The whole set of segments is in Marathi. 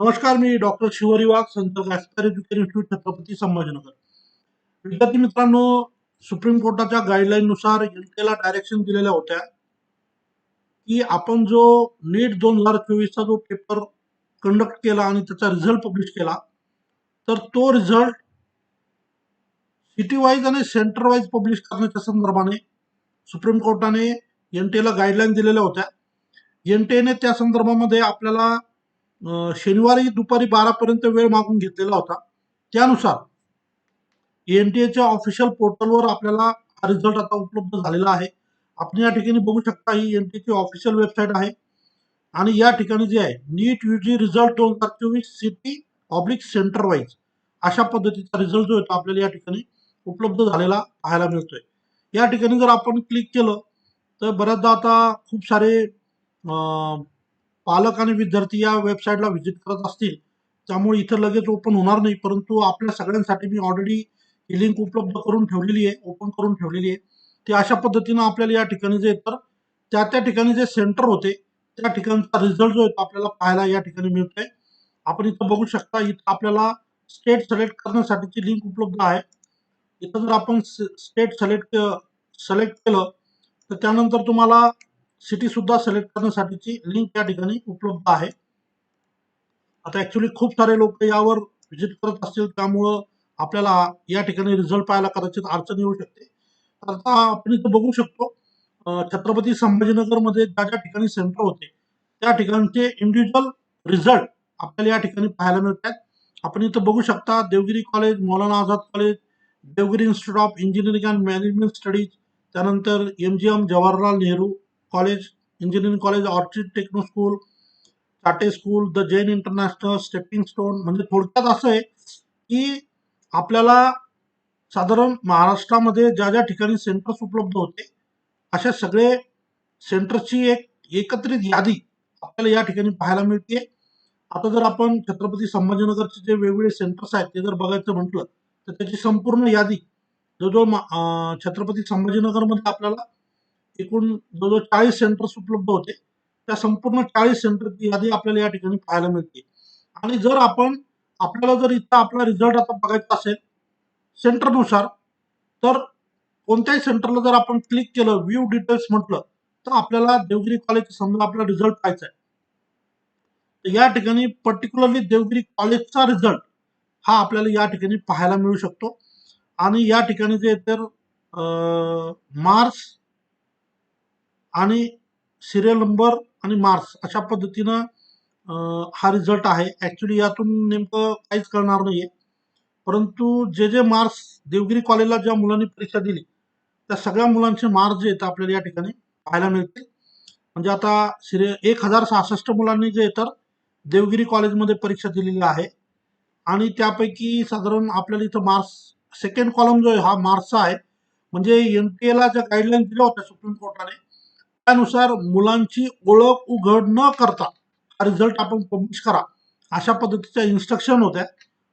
नमस्कार मी doctor Shivri Wagh Sant Gasper education institute Chhatrapati Sambhajinagar. विद्यार्थी मित्रांनो सुप्रीम कोर्टाच्या गाईडलाईननुसार नुसार डायरेक्शन दिलेल्या होत्या की आपण जो नीट दोन हजार चोवीसचा जो पेपर कंडक्ट केला आणि त्याचा रिझल्ट पब्लिश केला तर तो रिझल्ट सिटी वाईज आणि सेंटर वाईज पब्लिश करण्याच्या संदर्भाने सुप्रीम कोर्टाने एनटीएला गाईडलाईन दिलेल्या होत्या. एनटीएने त्या संदर्भामध्ये आपल्याला शनिवारी दुपारी बारापर्यंत वेळ मागून घेतलेला होता. त्यानुसार एन टी एच्या ऑफिशियल पोर्टलवर आपल्याला हा रिझल्ट आता उपलब्ध झालेला आहे. आपण या ठिकाणी बघू शकता ही एन टी एची ऑफिशियल वेबसाईट आहे. आणि या ठिकाणी जे आहे नीट जी रिझल्ट दोन हजार चोवीस सिटी ऑब्लिक सेंटर वाईज अशा पद्धतीचा रिझल्ट जो आहे तो आपल्याला या ठिकाणी उपलब्ध झालेला पाहायला मिळतोय. या ठिकाणी जर आपण क्लिक केलं तर बऱ्याचदा आता खूप सारे पालक आणि विद्यार्थी या वेबसाईटला व्हिजिट करत असतील त्यामुळे इथं लगेच ओपन होणार नाही. परंतु आपल्या सगळ्यांसाठी मी ऑलरेडी ही लिंक उपलब्ध करून ठेवलेली आहे ओपन करून ठेवलेली आहे. ते अशा पद्धतीनं आपल्याला या ठिकाणी जे तर त्या त्या ठिकाणी जे सेंटर होते त्या ठिकाणचा रिझल्ट जो आहे तो आपल्याला पाहायला या ठिकाणी मिळतोय. आपण इथं बघू शकता इथं आपल्याला स्टेट सिलेक्ट करण्यासाठीची लिंक उपलब्ध आहे. इथं जर आपण स्टेट सिलेक्ट सिलेक्ट केलं तर त्यानंतर तुम्हाला सिटी सुद्धा सिलेक्ट करण्यासाठीची लिंक या ठिकाणी उपलब्ध आहे. आता ऍक्च्युली खूप सारे लोक यावर व्हिजिट करत असतील त्यामुळं आपल्याला या ठिकाणी रिझल्ट पाहायला कदाचित अडचण येऊ शकते. तर आता आपण इथं बघू शकतो छत्रपती संभाजीनगरमध्ये ज्या ज्या ठिकाणी सेंटर होते त्या ठिकाणचे इंडिव्हिज्युअल रिझल्ट आपल्याला या ठिकाणी पाहायला मिळतात. आपण इथं बघू शकता Devgiri college Maulana Azad college Devgiri institute of engineering and management studies त्यानंतर M G M Jawaharlal Nehru college engineering college orchid techno school टाटे school the Jain international stepping stone म्हणजे थोडक्यात असं आहे की आपल्याला साधारण महाराष्ट्रामध्ये ज्या ज्या ठिकाणी सेंटर्स उपलब्ध होते अशा सगळे सेंटरची एक एकत्रित यादी आपल्याला या ठिकाणी पाहायला मिळते आता जर आपण छत्रपती संभाजीनगरचे जे वेगवेगळे सेंटर्स आहेत ते जर बघायचं म्हटलं तर त्याची संपूर्ण यादी जवळजवळ छत्रपती संभाजीनगरमध्ये आपल्याला एकूण जवळजवळ चाळीस सेंटर्स उपलब्ध होते. त्या संपूर्ण चाळीस सेंटरची यादी आपल्याला या ठिकाणी पाहायला मिळते. आणि जर आपण आपल्याला जर इथं आपला रिझल्ट आता बघायचा असेल सेंटरनुसार तर कोणत्याही सेंटरला जर आपण क्लिक केलं व्ह्यू डिटेल्स म्हटलं तर आपल्याला देवगिरी कॉलेज समजा आपला रिझल्ट पाहायचा आहे. तर या ठिकाणी पर्टिक्युलरली देवगिरी कॉलेजचा रिझल्ट हा आपल्याला या ठिकाणी पाहायला मिळू शकतो. आणि या ठिकाणी जे तर मार्क्स आणि सिरियल नंबर आणि मार्क्स अशा पद्धतीनं हा रिझल्ट आहे. ॲक्च्युली यातून नेमकं काहीच कळणार नाही आहे परंतु जे जे मार्क्स देवगिरी कॉलेजला ज्या मुलांनी परीक्षा दिली त्या सगळ्या मुलांचे मार्क्स जे आहेत आपल्याला या ठिकाणी पाहायला मिळतील. म्हणजे आता सिरिय एक हजार सहासष्ट मुलांनी जे तर देवगिरी कॉलेजमध्ये परीक्षा दिलेली आहे. आणि त्यापैकी साधारण आपल्याला इथं मार्क्स सेकंड कॉलम जो आहे हा मार्क्सचा आहे. म्हणजे एन टी एला ज्या गाईडलाईन दिल्या होत्या सुप्रीम कोर्टाने त्यानुसार मुलांची ओळख उघड न करता हा रिझल्ट आपण पब्लिश करा. अशा पद्धतीच्या इन्स्ट्रक्शन होत्या.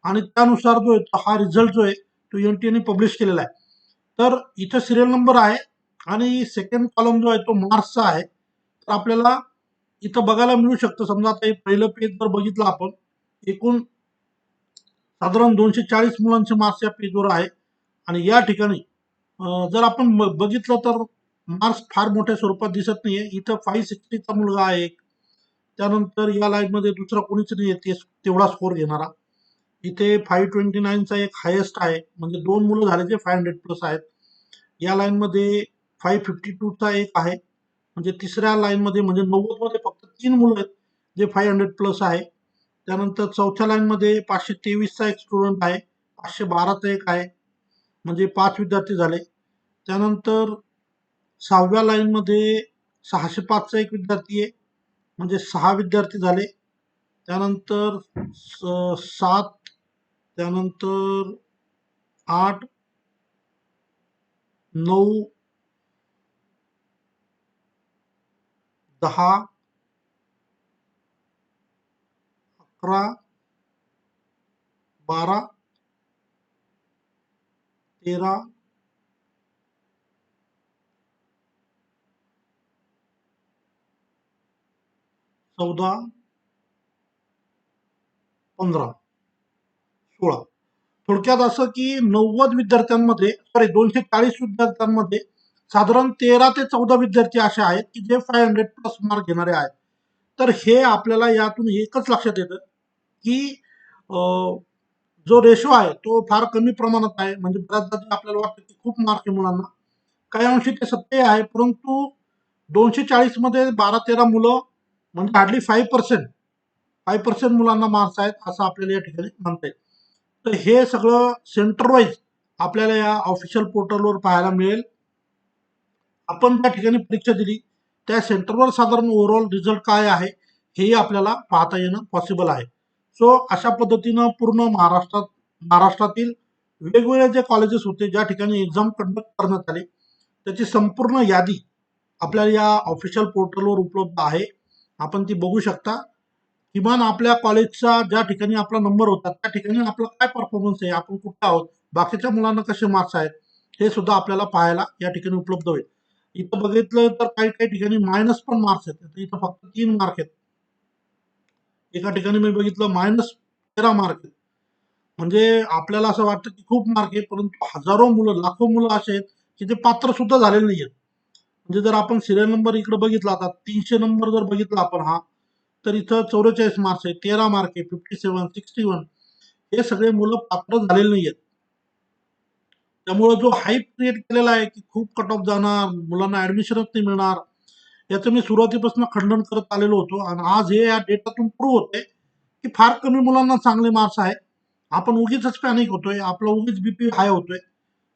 आणि त्यानुसार जो आहे तो हा रिझल्ट जो आहे तो एन टी एने पब्लिश केलेला आहे. तर इथं सिरियल नंबर आहे आणि सेकंड कॉलम जो आहे तो मार्क्सचा आहे. तर आपल्याला इथं बघायला मिळू शकतं. समजा आता हे पहिलं पेज जर बघितलं आपण एकूण साधारण दोनशे चाळीस मुलांचे मार्क्स या पेजवर आहे. आणि या ठिकाणी जर आपण बघितलं तर मार्क्स फार मोठ्या स्वरूपात दिसत नाहीये. इथं फाईव्ह सिक्स्टीचा मुलगा आहे. एक त्यानंतर या लाईनमध्ये दुसरा कोणीच नाही ते तेवढा स्कोर घेणारा. इथे फाईव्ह ट्वेंटी नाईनचा एक हायेस्ट आहे. म्हणजे दोन मुलं झाले जे फाय हंड्रेड प्लस आहेत. या लाईनमध्ये फाईव्ह फिफ्टी टूचा एक आहे. म्हणजे तिसऱ्या लाईनमध्ये म्हणजे नव्वदमध्ये फक्त तीन मुलं आहेत. जे फाईव्ह हंड्रेड प्लस आहे. त्यानंतर चौथ्या लाईनमध्ये पाचशे तेवीसचा एक स्टुडंट आहे. पाचशे बाराचा एक आहे. म्हणजे पाच विद्यार्थी झाले. त्यानंतर सहाव्या लाईनमध्ये सहाशे पाचचा एक विद्यार्थी आहे. म्हणजे सहा विद्यार्थी झाले. त्यानंतर सात त्यानंतर आठ नऊ दहा अकरा बारा तेरा चौदा पंधरा सोळा. थोडक्यात असं की नव्वद विद्यार्थ्यांमध्ये सॉरी दोनशे चाळीस विद्यार्थ्यांमध्ये साधारण तेरा ते चौदा विद्यार्थी असे आहेत की जे फाय हंड्रेड प्लस मार्क घेणारे आहेत. तर हे आपल्याला यातून एकच लक्षात येतं की अं, जो रेशो आहे तो फार कमी प्रमाणात आहे. म्हणजे बऱ्याचदा आपल्याला वाटतं की खूप मार्क आहे मुलांना. काही अंशी ते सत्य आहे परंतु दोनशे चाळीसमध्ये बारा तेरा मुलं म्हणजे hardly five percent five percent मुलांना मार्क्स आहेत असं आपल्याला या ठिकाणी म्हणता येईल. तर हे सगळं सेंटरवाईज आपल्याला या ऑफिशियल पोर्टलवर पाहायला मिळेल. आपण त्या ठिकाणी परीक्षा दिली. त्या सेंटरवर साधारण ओव्हरऑल रिझल्ट काय आहे हेही आपल्याला पाहता येणं पॉसिबल आहे. सो अशा पद्धतीनं पूर्ण महाराष्ट्रात महाराष्ट्रातील वेगवेगळे जे कॉलेजेस होते ज्या ठिकाणी एक्झाम कंडक्ट करण्यात आले त्याची संपूर्ण यादी आपल्याला या ऑफिशियल पोर्टलवर उपलब्ध आहे. आपण ती बघू शकता. किमान आपल्या कॉलेजचा ज्या ठिकाणी आपला नंबर होता त्या ठिकाणी आपला काय परफॉर्मन्स आहे आपण कुठं आहोत बाकीच्या मुलांना कसे मार्क्स आहेत हे सुद्धा आपल्याला पाहायला या ठिकाणी उपलब्ध होईल. इथं बघितलं तर काही काही ठिकाणी मायनस पण मार्क्स आहेत. इथं फक्त तीन मार्क आहेत. एका ठिकाणी मी बघितलं मायनस तेरा मार्क आहेत. म्हणजे आपल्याला असं वाटतं की खूप मार्क आहे परंतु हजारो मुलं लाखो मुलं असे आहेत की ते पात्र सुद्धा झालेले नाही आहेत म्हणजे जर आपण सिरियल नंबर इकडे बघितला आता तीनशे नंबर जर बघितला आपण हा तर इथं चौवेचाळीस मार्क्स आहे तेरा मार्क आहे फिफ्टी सेवन सिक्स्टी वन हे सगळे मुलं पात्र झालेले नाही आहेत त्यामुळे जो हाईप क्रिएट केलेला आहे की खूप कट ऑफ जाणार मुलांना ऍडमिशनच नाही मिळणार याचं मी सुरुवातीपासून खंडन करत आलेलो होतो. आणि आज हे या डेटातून प्रूव्ह होते की फार कमी मुलांना चांगले मार्क्स आहेत. आपण उगीच पॅनिक होतोय आपला उगीच बीपी हाय होतोय.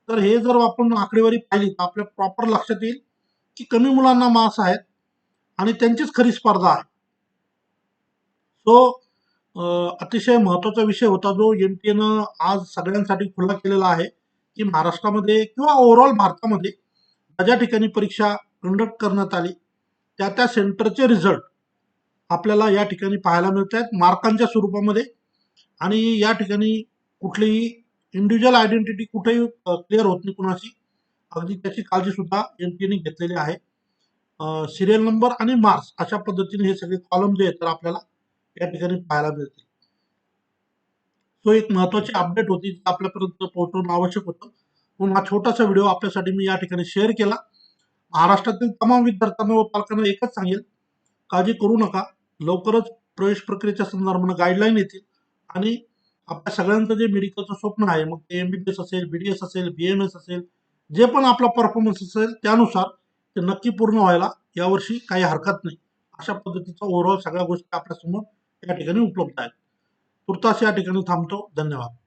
तर हे जर आपण आकडेवारी पाहिली तर आपल्या प्रॉपर लक्षात येईल की कमी मुलांना मास आहेत आणि त्यांचीच खरी स्पर्धा आहे. सो अतिशय महत्त्वाचा विषय होता जो एन टी एनं आज सगळ्यांसाठी खुला केलेला आहे की महाराष्ट्रामध्ये किंवा ओव्हरऑल भारतामध्ये ज्या ज्या ठिकाणी परीक्षा कंडक्ट करण्यात आली त्या त्या सेंटरचे रिझल्ट आपल्याला या ठिकाणी पाहायला मिळत आहेत. मार्कांच्या स्वरूपामध्ये आणि या ठिकाणी कुठलीही इंडिव्हिज्युअल आयडेंटिटी कुठेही क्लिअर होत नाही कुणाची अगदी त्याची काळजी सुद्धा एन घेतलेली आहे. सिरियल नंबर आणि मार्क्स अशा पद्धतीने हे सगळे कॉलम जे आहेत तर आपल्याला या ठिकाणी पाहायला मिळतील. सो एक महत्वाची अपडेट होती आपल्यापर्यंत पोहोचवणं आवश्यक होतं. म्हणून हा छोटासा व्हिडिओ आपल्यासाठी मी या ठिकाणी शेअर केला. महाराष्ट्रातील तमाम विद्यार्थ्यांना व पालकांना एकच सांगेल काळजी करू नका. लवकरच प्रवेश प्रक्रियेच्या संदर्भानं गाईडलाईन येतील. आणि आपल्या सगळ्यांचं जे मेडिकलचं स्वप्न आहे मग ते एमबीबीएस असेल बीडीएस असेल बीएमएस असेल जे पण आपला परफॉर्मन्स असेल त्यानुसार ते नक्की पूर्ण व्हायला यावर्षी काही हरकत नाही. अशा पद्धतीचा ओव्हरऑल सगळ्या गोष्टी आपल्यासमोर या ठिकाणी उपलब्ध आहेत. तुर्तास या ठिकाणी थांबतो. धन्यवाद.